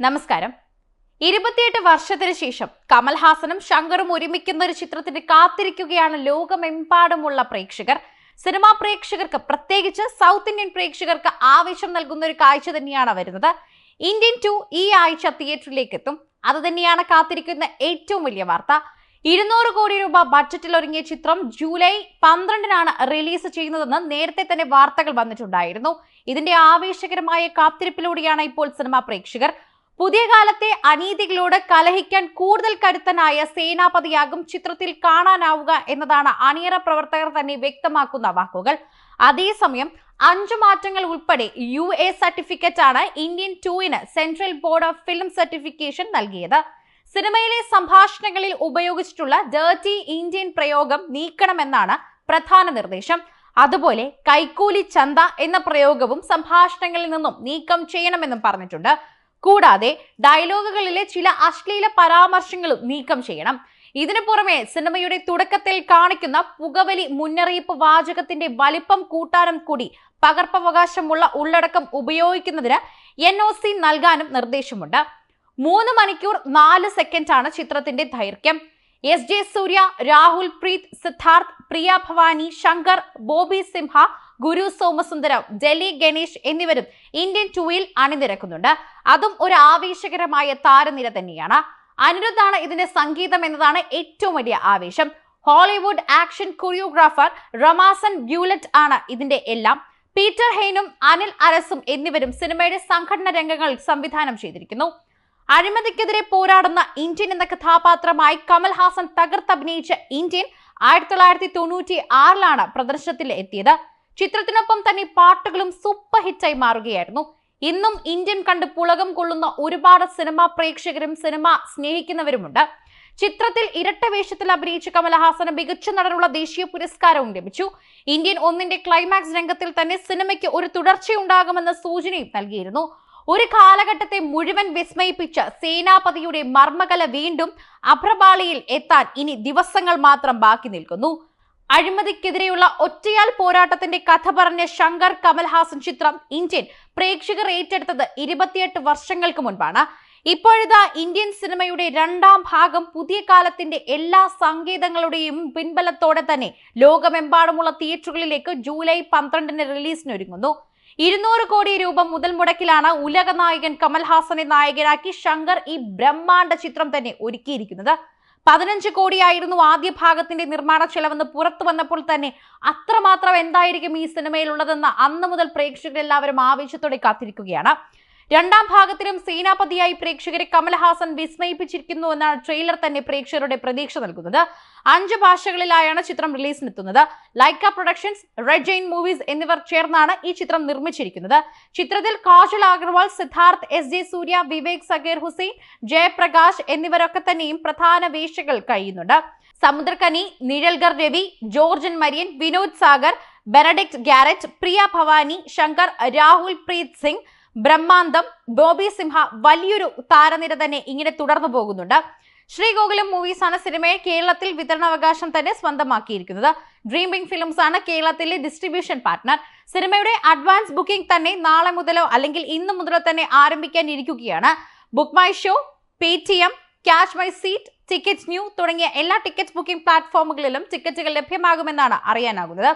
നമസ്കാരം. ഇരുപത്തിയെട്ട് വർഷത്തിന് ശേഷം കമൽഹാസനും ശങ്കറും ഒരുമിക്കുന്ന ഒരു ചിത്രത്തിന് കാത്തിരിക്കുകയാണ് ലോകമെമ്പാടുമുള്ള പ്രേക്ഷകർ. സിനിമാ പ്രേക്ഷകർക്ക് പ്രത്യേകിച്ച് സൗത്ത് ഇന്ത്യൻ പ്രേക്ഷകർക്ക് ആവേശം നൽകുന്ന ഒരു കാഴ്ച തന്നെയാണ് വരുന്നത്. ഇന്ത്യൻ ടു ഈ ആഴ്ച തിയേറ്ററിലേക്ക് എത്തും. അത് തന്നെയാണ് കാത്തിരിക്കുന്ന ഏറ്റവും വലിയ വാർത്ത. ഇരുന്നൂറ് കോടി രൂപ ബഡ്ജറ്റിൽ ഒരുങ്ങിയ ചിത്രം ജൂലൈ പന്ത്രണ്ടിനാണ് റിലീസ് ചെയ്യുന്നതെന്ന് നേരത്തെ തന്നെ വാർത്തകൾ വന്നിട്ടുണ്ടായിരുന്നു. ഇതിന്റെ ആവേശകരമായ കാത്തിരിപ്പിലൂടെയാണ് ഇപ്പോൾ സിനിമാ പ്രേക്ഷകർ പുതിയ കാലത്തെ അനീതികളോട് കലഹിക്കാൻ കൂടുതൽ കരുത്തനായ സേനാപതിയാകും ചിത്രത്തിൽ കാണാനാവുക എന്നതാണ് അണിയറ പ്രവർത്തകർ തന്നെ വ്യക്തമാക്കുന്ന വാക്കുകൾ. അതേസമയം അഞ്ചു മാറ്റങ്ങൾ ഉൾപ്പെടെ യു എ സർട്ടിഫിക്കറ്റ് ആണ് Indian ടൂവിന് central board of film certification നൽകിയത്. സിനിമയിലെ സംഭാഷണങ്ങളിൽ ഉപയോഗിച്ചിട്ടുള്ള ഡേർട്ടി ഇന്ത്യൻ പ്രയോഗം നീക്കണമെന്നാണ് പ്രധാന നിർദ്ദേശം. അതുപോലെ കൈക്കൂലി ചന്ത എന്ന പ്രയോഗവും സംഭാഷണങ്ങളിൽ നിന്നും നീക്കം ചെയ്യണമെന്നും പറഞ്ഞിട്ടുണ്ട്. കൂടാതെ ഡയലോഗുകളിലെ ചില അശ്ലീല പരാമർശങ്ങളും നീക്കം ചെയ്യണം. ഇതിനു പുറമെ സിനിമയുടെ തുടക്കത്തിൽ കാണിക്കുന്ന പുകവലി മുന്നറിയിപ്പ് വാചകത്തിന്റെ വലിപ്പം കൂട്ടാനും കൂടി പകർപ്പവകാശമുള്ള ഉള്ളടക്കം ഉപയോഗിക്കുന്നതിന് എൻ ഒ സി നൽകാനും നിർദ്ദേശമുണ്ട്. മൂന്ന് മണിക്കൂർ നാല് സെക്കൻഡാണ് ചിത്രത്തിന്റെ ദൈർഘ്യം. എസ് ജെ സൂര്യ രാഹുൽ പ്രീത് സിദ്ധാർത്ഥ് പ്രിയ ഭവാനി ശങ്കർ ബോബി സിംഹ ഗുരു സോമസുന്ദരം ഡൽഹി ഗണേഷ് എന്നിവരും ഇന്ത്യൻ ടൂയിൽ അണിനിരക്കുന്നുണ്ട്. അതും ഒരു ആവേശകരമായ താരനിര തന്നെയാണ്. അനിരുദ്ധാണ് ഇതിന്റെ സംഗീതം എന്നതാണ് ഏറ്റവും വലിയ ആവേശം. Hollywood action choreographer Ramazan Bulut ആണ് ഇതിന്റെ എല്ലാം. പീറ്റർ ഹെയ്നും അനിൽ അരസും എന്നിവരും സിനിമയുടെ സംഘടന രംഗങ്ങൾ സംവിധാനം ചെയ്തിരിക്കുന്നു. അഴിമതിക്കെതിരെ പോരാടുന്ന ഇന്ത്യൻ എന്ന കഥാപാത്രമായി കമൽഹാസൻ തകർത്തഭിനയിച്ച ഇന്ത്യൻ ആയിരത്തി തൊള്ളായിരത്തി തൊണ്ണൂറ്റി ആറിലാണ് പ്രദർശനത്തിൽ എത്തിയത്. ചിത്രത്തിനൊപ്പം തന്നെ പാട്ടുകളും സൂപ്പർ ഹിറ്റായി മാറുകയായിരുന്നു. ഇന്നും ഇന്ത്യൻ കണ്ട് പുളകം കൊള്ളുന്ന ഒരുപാട് സിനിമാ പ്രേക്ഷകരും സിനിമ സ്നേഹിക്കുന്നവരുമുണ്ട്. ചിത്രത്തിൽ ഇരട്ട വേഷത്തിൽ അഭിനയിച്ച കമലഹാസന് മികച്ച നടനുള്ള ദേശീയ പുരസ്കാരവും ലഭിച്ചു. ഇന്ത്യൻ ഒന്നിന്റെ ക്ലൈമാക്സ് രംഗത്തിൽ തന്നെ സിനിമയ്ക്ക് ഒരു തുടർച്ചയുണ്ടാകുമെന്ന സൂചനയും നൽകിയിരുന്നു. ഒരു കാലഘട്ടത്തെ മുഴുവൻ വിസ്മയിപ്പിച്ച സേനാപതിയുടെ മർമ്മകല വീണ്ടും അഭ്രപാളിയിൽ എത്താൻ ഇനി ദിവസങ്ങൾ മാത്രം ബാക്കി നിൽക്കുന്നു. അഴിമതിക്കെതിരെയുള്ള ഒറ്റയാൽ പോരാട്ടത്തിന്റെ കഥ പറഞ്ഞ ശങ്കർ കമൽഹാസൻ ചിത്രം ഇന്ത്യൻ പ്രേക്ഷകർ ഏറ്റെടുത്തത് ഇരുപത്തിയെട്ട് വർഷങ്ങൾക്ക് മുൻപാണ്. ഇപ്പോഴിതാ ഇന്ത്യൻ സിനിമയുടെ രണ്ടാം ഭാഗം പുതിയ കാലത്തിന്റെ എല്ലാ സങ്കേതങ്ങളുടെയും പിൻബലത്തോടെ തന്നെ ലോകമെമ്പാടുമുള്ള തിയേറ്ററുകളിലേക്ക് ജൂലൈ പന്ത്രണ്ടിന് റിലീസിനൊരുങ്ങുന്നു ഇരുന്നൂറ് കോടി രൂപ മുതൽ മുടക്കിലാണ് ഉലക നായകൻ കമൽഹാസനെ നായകനാക്കി ശങ്കർ ഈ ബ്രഹ്മാണ്ഡ ചിത്രം തന്നെ ഒരുക്കിയിരിക്കുന്നത്. പതിനഞ്ച് കോടിയായിരുന്നു ആദ്യ ഭാഗത്തിന്റെ നിർമ്മാണ ചെലവെന്ന് പുറത്തു വന്നപ്പോൾ തന്നെ അത്രമാത്രം എന്തായിരിക്കും ഈ സിനിമയിലുള്ളതെന്ന് അന്ന് മുതൽ പ്രേക്ഷകരെല്ലാവരും ആവേശത്തോടെ കാത്തിരിക്കുകയാണ്. രണ്ടാം ഭാഗത്തിലും സേനാപതിയായി പ്രേക്ഷകരെ കമൽഹാസൻ വിസ്മയിപ്പിച്ചിരിക്കുന്നു എന്നാണ് ട്രെയിലർ തന്നെ പ്രേക്ഷകരുടെ പ്രതീക്ഷ നൽകുന്നത്. അഞ്ച് ഭാഷകളിലായാണ് ചിത്രം റിലീസിനെത്തുന്നത്. Lyca Productions Red Giant Movies എന്നിവർ ചേർന്നാണ് ഈ ചിത്രം നിർമ്മിച്ചിരിക്കുന്നത്. ചിത്രത്തിൽ കാജൽ അഗർവാൾ സിദ്ധാർത്ഥ് എസ് ജെ സൂര്യ വിവേക് സഗീർ ഹുസൈൻ ജയപ്രകാശ് എന്നിവരൊക്കെ തന്നെയും പ്രധാന വേഷകൾ കഴിയുന്നുണ്ട്. സമുദ്രകനി നിഴൽഗർ രവി ജോർജൻ മരിയൻ വിനോദ് സാഗർ ബെനഡിക്ട് ഗാരറ്റ് പ്രിയ ഭവാനി ശങ്കർ രാഹുൽ പ്രീത് സിംഗ് ബ്രഹ്മാന്തം ബോബി സിംഹ വലിയൊരു താരനിര തന്നെ ഇങ്ങനെ തുടർന്നു പോകുന്നുണ്ട്. ശ്രീഗോകുലം മൂവീസ് ആണ് സിനിമയെ കേരളത്തിൽ വിതരണാവകാശം തന്നെ സ്വന്തമാക്കിയിരിക്കുന്നത്. ഡ്രീമിംഗ് ഫിലിംസ് ആണ് കേരളത്തിലെ ഡിസ്ട്രിബ്യൂഷൻ പാർട്ട്ണർ സിനിമയുടെ അഡ്വാൻസ് ബുക്കിംഗ് തന്നെ നാളെ മുതലോ അല്ലെങ്കിൽ ഇന്ന് മുതലോ തന്നെ ആരംഭിക്കാൻ ഇരിക്കുകയാണ്. Book My Show Paytm cash my seat ticket new തുടങ്ങിയ എല്ലാ ടിക്കറ്റ് ബുക്കിംഗ് പ്ലാറ്റ്ഫോമുകളിലും ടിക്കറ്റുകൾ ലഭ്യമാകുമെന്നാണ് അറിയാനാകുന്നത്.